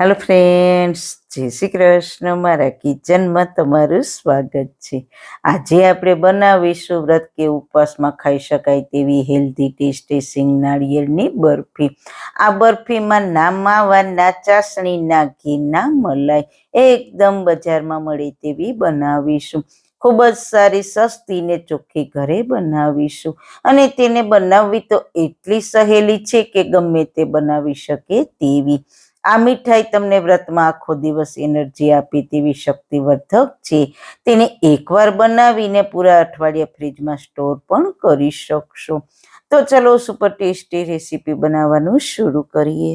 Hello friends જય શ્રી કૃષ્ણ. મારા કિચનમાં તમારું સ્વાગત છે. આજે આપણે બનાવીશું વ્રત કે ઉપવાસમાં ખાઈ શકાય તેવી હેલ્ધી ટેસ્ટી સિંગ, નાળિયેરની બરફી. આ બરફીમાં ના માવા ના ચાસણી ના ઘી મલાઈ એકદમ બજારમાં મળે તેવી બનાવીશું. ખૂબ જ સારી સસ્તી ને ચોખ્ખી ઘરે બનાવીશું. અને તેને બનાવવી તો એટલી સહેલી છે કે ગમે તે બનાવી શકે તેવી. આ મીઠાઈ તમને વ્રતમાં આખો દિવસ એનર્જી આપે તેવી શક્તિવર્ધક છે. તેને એકવાર બનાવીને પૂરા અઠવાડિયા ફ્રીજમાં સ્ટોર પણ કરી શકશો. તો ચલો સુપર ટેસ્ટી રેસીપી બનાવવાનું શરૂ કરીએ.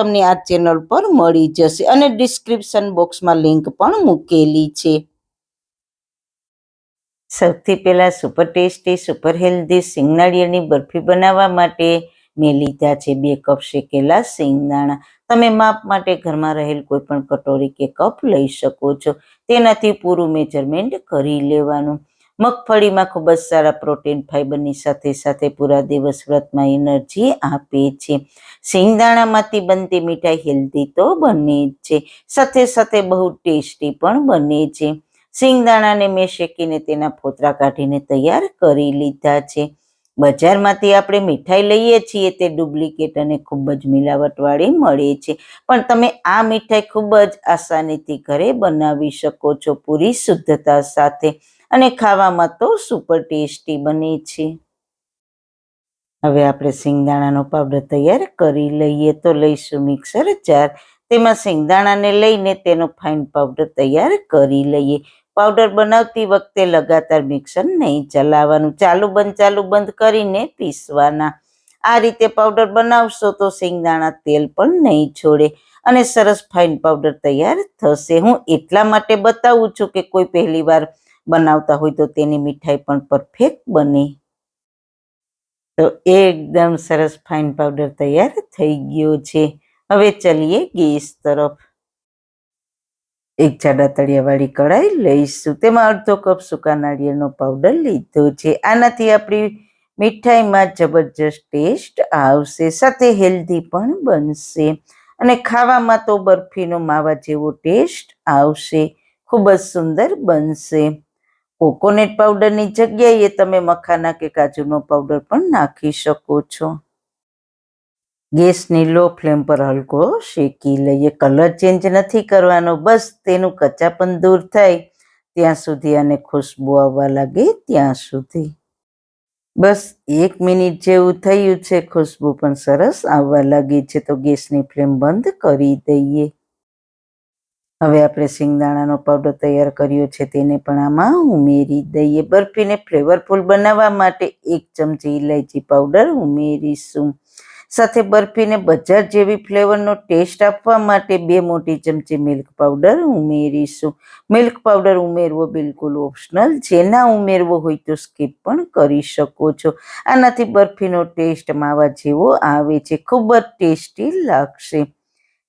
તમને આ ચેનલ પર મળી જશે અને ડિસ્ક્રિપ્શન બોક્સમાં લિંક પણ મૂકેલી છે. સૌથી પહેલાં સુપર ટેસ્ટી સુપર હેલ્ધી સિંગનાળિયેરની બરફી બનાવવા માટે મેં લીધા છે બે કપ શેકેલા સિંગદાણા તમે માપ માટે ઘરમાં રહેલ કોઈ પણ કટોરી કે કપ લઈ શકો છો. તેનાથી પૂરું મેજરમેન્ટ કરી લેવાનું. મગફળીમાં ખૂબ જ સારા પ્રોટીન ફાઇબરની સાથે સાથે પૂરા દિવસ વ્રતમાં એનર્જી આપે છે. સિંગદાણામાંથી બનતી મીઠાઈ હેલ્ધી તો બને જ છે. સાથે સાથે બહુ ટેસ્ટી પણ બને છે. સિંગદાણાને મેં શેકીને તેના ફોતરા કાઢીને તૈયાર કરી લીધા છે. બજારમાંથી આપણે મીઠાઈ લઈએ છીએ તે ડુપ્લિકેટ અને ખૂબ જ મિલાવટવાળી મળે છે. પણ તમે આ મીઠાઈ ખૂબ જ આસાનીથી ઘરે બનાવી શકો છો પૂરી શુદ્ધતા સાથે. અને ખાવામાં તો સુપર ટેસ્ટી બને છે. હવે આપણે સિંગદાણાનો પાવડર તૈયાર કરી લઈએ તો લઈશું મિક્સર જાર તેમાં સિંગદાણાને લઈને તેનો ફાઇન પાવડર તૈયાર કરી લઈએ. પાવડર બનાવતી વખતે લગાતાર મિક્સર નહીં ચલાવવાનું. ચાલુ બંધ ચાલુ બંધ કરીને પીસવાના. આ રીતે પાવડર બનાવશો તો સિંગદાણા તેલ પણ નહીં છોડે અને સરસ ફાઇન પાવડર તૈયાર થશે. હું એટલા માટે બતાવું છું કે કોઈ પહેલી બનાવતા હોય તો તેની મીઠાઈ પણ પરફેક્ટ બને. તો એકદમ સરસ ફાઇન પાવડર તૈયાર થઈ ગયો છે. હવે ચલીએ ગેસ તરફ. એક જાડા તળિયાવાળી કઢાઈ લઈશું. તેમાં અડધો કપ સૂકા નાળિયેરનો પાવડર લીધો છે. આનાથી આપણી મીઠાઈમાં જબરજસ્ત ટેસ્ટ આવશે. સાથે હેલ્ધી પણ બનશે. અને ખાવામાં તો બરફીનો માવા જેવો ટેસ્ટ આવશે. ખૂબ જ સુંદર બનશે. કોકોનટ પાવડરની જગ્યાએ તમે મખાના કે કાજુનો પાવડર પણ નાખી શકો છો. ગેસની લો ફ્લેમ પર હલકો શેકી લઈએ. કલર ચેન્જ નથી કરવાનો, બસ તેનું કચાપણ દૂર થાય. ત્યાં સુધી અને ખુશ્બુ આવવા લાગે ત્યાં સુધી. બસ એક મિનિટ જેવું થયું છે, ખુશ્બુ પણ સરસ આવવા લાગી છે, તો ગેસની ફ્લેમ બંધ કરી દઈએ. હવે આપણે સિંગદાણાનો પાવડર તૈયાર કર્યો છે તેને પણ આમાં ઉમેરી દઈએ. બરફીને ફ્લેવરફુલ બનાવવા માટે એક ચમચી ઇલાયચી પાવડર ઉમેરીશું. સાથે બરફીને બજાર જેવી ફ્લેવરનો ટેસ્ટ આપવા માટે બે મોટી ચમચી મિલ્ક પાવડર ઉમેરીશું. મિલ્ક પાવડર ઉમેરવો બિલકુલ ઓપ્શનલ છે. ના ઉમેરવો હોય તો સ્કીપ પણ કરી શકો છો. આનાથી બરફીનો ટેસ્ટ માવા જેવો આવે છે. ખૂબ જ ટેસ્ટી લાગશે.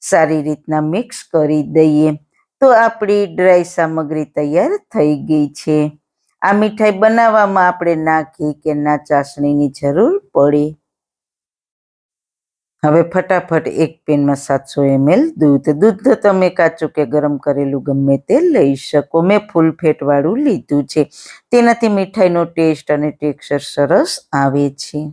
સારી રીતના મિક્સ કરી દઈએ. તો આપણી ડ્રાય સામગ્રી તૈયાર થઈ ગઈ છે. આ મીઠાઈ બનાવવામાં આપણે ના ઘી કે ના ચાસણીની જરૂર પડે. હવે ફટાફટ એક પેનમાં સાતસો એમએલ દૂધ. દૂધ તમે કાચું કે ગરમ કરેલું ગમે તે લઈ શકો. મેં ફૂલ ફેટવાળું લીધું છે. તેનાથી મીઠાઈનો ટેસ્ટ અને ટેક્સચર સરસ આવે છે.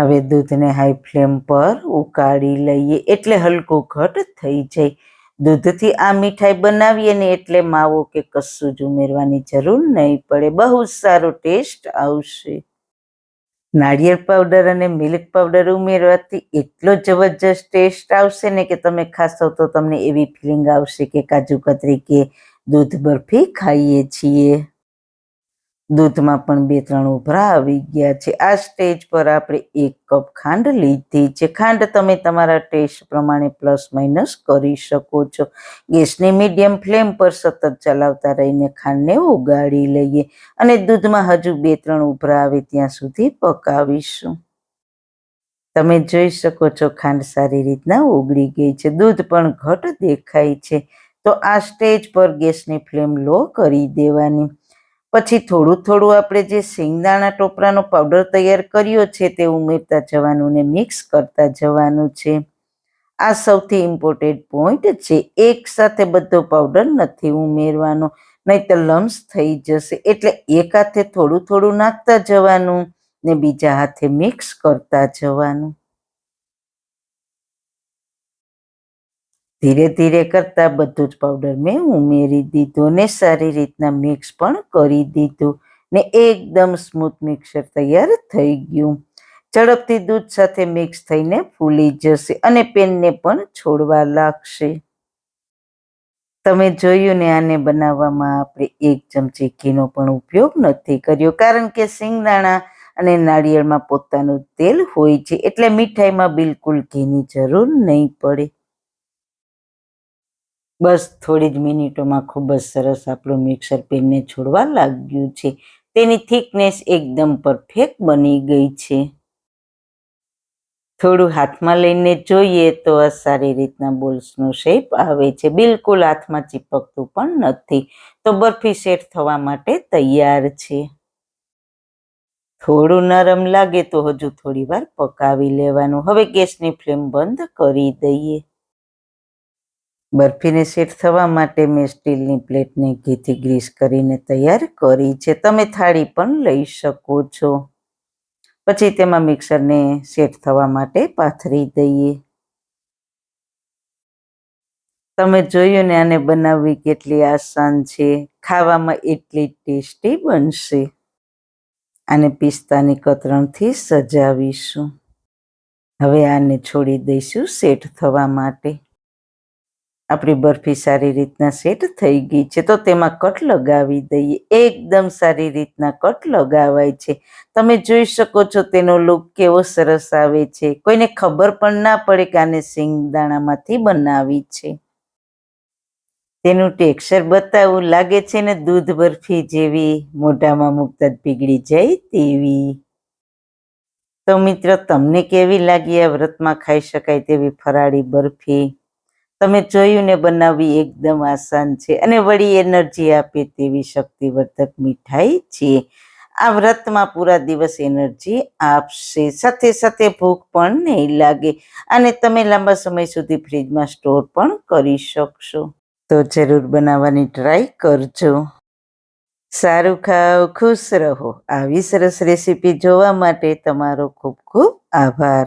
હવે દૂધને હાઈ ફ્લેમ પર ઉકાળી લઈએ. એટલે હલકું ઘટ થઈ જાય. દૂધથી આ મીઠાઈ બનાવીએ ને એટલે માવો કે કશું જ ઉમેરવાની જરૂર નહીં પડે. બહુ સારો ટેસ્ટ આવશે. નાળિયેર પાવડર અને મિલ્ક પાવડર ઉમેરવાથી એટલો જબરજસ્ત ટેસ્ટ આવશે ને કે તમે ખાશો તો તમને એવી ફિલિંગ આવશે કે કાજુ કતરી કે દૂધ બરફી ખાઈએ છીએ. દૂધમાં પણ બે ત્રણ ઉભરા આવી ગયા છે. આ સ્ટેજ પર આપણે એક કપ ખાંડ લીધી છે. ખાંડ તમે તમારા ટેસ્ટ પ્રમાણે પ્લસ માઇનસ કરી શકો છો. ગેસની મીડિયમ ફ્લેમ પર સતત ચલાવતા રહીને ખાંડને ઉગાડી લઈએ અને દૂધમાં હજુ બે ત્રણ ઉભરા આવે ત્યાં સુધી પકાવીશું. તમે જોઈ શકો છો ખાંડ સારી રીતના ઉગડી ગઈ છે. દૂધ પણ ઘટ દેખાય છે. તો આ સ્ટેજ પર ગેસની ફ્લેમ લો કરી દેવાની. પછી થોડું થોડું આપણે જે શિંગદાણા ટોપરાનો પાવડર તૈયાર કર્યો છે તે ઉમેરતા જવાનું ને મિક્સ કરતા જવાનું છે. આ સૌથી ઇમ્પોર્ટન્ટ પોઈન્ટ છે, એક સાથે બધો પાવડર નથી ઉમેરવાનો નહીં તો લમ્સ થઈ જશે. એટલે એક હાથે થોડું થોડું નાખતા જવાનું ને બીજા હાથે મિક્સ કરતા જવાનું. ધીરે ધીરે કરતા બધું જ પાવડર મેં ઉમેરી દીધું ને સારી રીતના મિક્સ પણ કરી દીધું ને એકદમ સ્મૂથ મિક્સર તૈયાર થઈ ગયું. ઝડપથી દૂધ સાથે મિક્સ થઈને ફૂલી જશે અને પેનને પણ છોડવા લાગશે. તમે જોયું ને આને બનાવવામાં આપણે એક ચમચી ઘીનો પણ ઉપયોગ નથી કર્યો કારણ કે સિંગદાણા અને નાળિયેરમાં પોતાનું તેલ હોય છે એટલે મીઠાઈમાં બિલકુલ ઘીની જરૂર નહીં પડે. બસ થોડી જ મિનિટોમાં ખૂબ જ સરસ આપણું મિક્સર પેનને છોડવા લાગ્યું છે. તેની થિકનેસ એકદમ પરફેક્ટ બની ગઈ છે. થોડું હાથમાં લઈને જોઈએ તો આ સારી રીતના બોલ્સનો શેપ આવે છે. બિલકુલ હાથમાં ચીપકતું પણ નથી. તો બરફી સેટ થવા માટે તૈયાર છે. થોડું નરમ લાગે તો હજુ થોડી વાર પકાવી લેવાનું. હવે ગેસની ફ્લેમ બંધ કરી દઈએ. બરફીને સેટ થવા માટે મેં સ્ટીલની પ્લેટને ઘીથી ગ્રીસ કરીને તૈયાર કરી છે. તમે થાળી પણ લઈ શકો છો. પછી તેમાં મિક્સરને સેટ થવા માટે પાથરી દઈએ. તમે જોયું ને આને બનાવવી કેટલી આસાન છે. ખાવામાં એટલી ટેસ્ટી બનશે. આને પિસ્તાની કતરણથી સજાવીશું. હવે આને છોડી દઈશું સેટ થવા માટે. આપણી બરફી સારી રીતના સેટ થઈ ગઈ છે. તો તેમાં કટ લગાવી દઈએ. એકદમ સારી રીતના કટ લગાવાય છે. તમે જોઈ શકો છો તેનો લુક કેવો સરસ આવે છે. કોઈને ખબર પણ ના પડે કે આને સિંગદાણામાંથી બનાવી છે. તેનું ટેક્સચર બતાવું. લાગે છે ને દૂધ બરફી જેવી, મોઢામાં મૂકતા પીગળી જાય તેવી. તો મિત્રો, તમને કેવી લાગી આ વ્રતમાં ખાઈ શકાય તેવી ફરાળી બરફી? તમે જોયું ને બનાવવી એકદમ આસાન છે. અને વળી એનર્જી આપે તેવી શક્તિવર્ધક મીઠાઈ છે. આ વ્રતમાં પૂરા દિવસ એનર્જી આપશે. સાથે સાથે ભૂખ પણ નહીં લાગે. અને તમે લાંબા સમય સુધી ફ્રીજમાં સ્ટોર પણ કરી શકશો. તો જરૂર બનાવવાની ટ્રાય કરજો. સારું ખાઓ, ખુશ રહો. આવી સરસ રેસીપી જોવા માટે તમારો ખૂબ ખૂબ આભાર.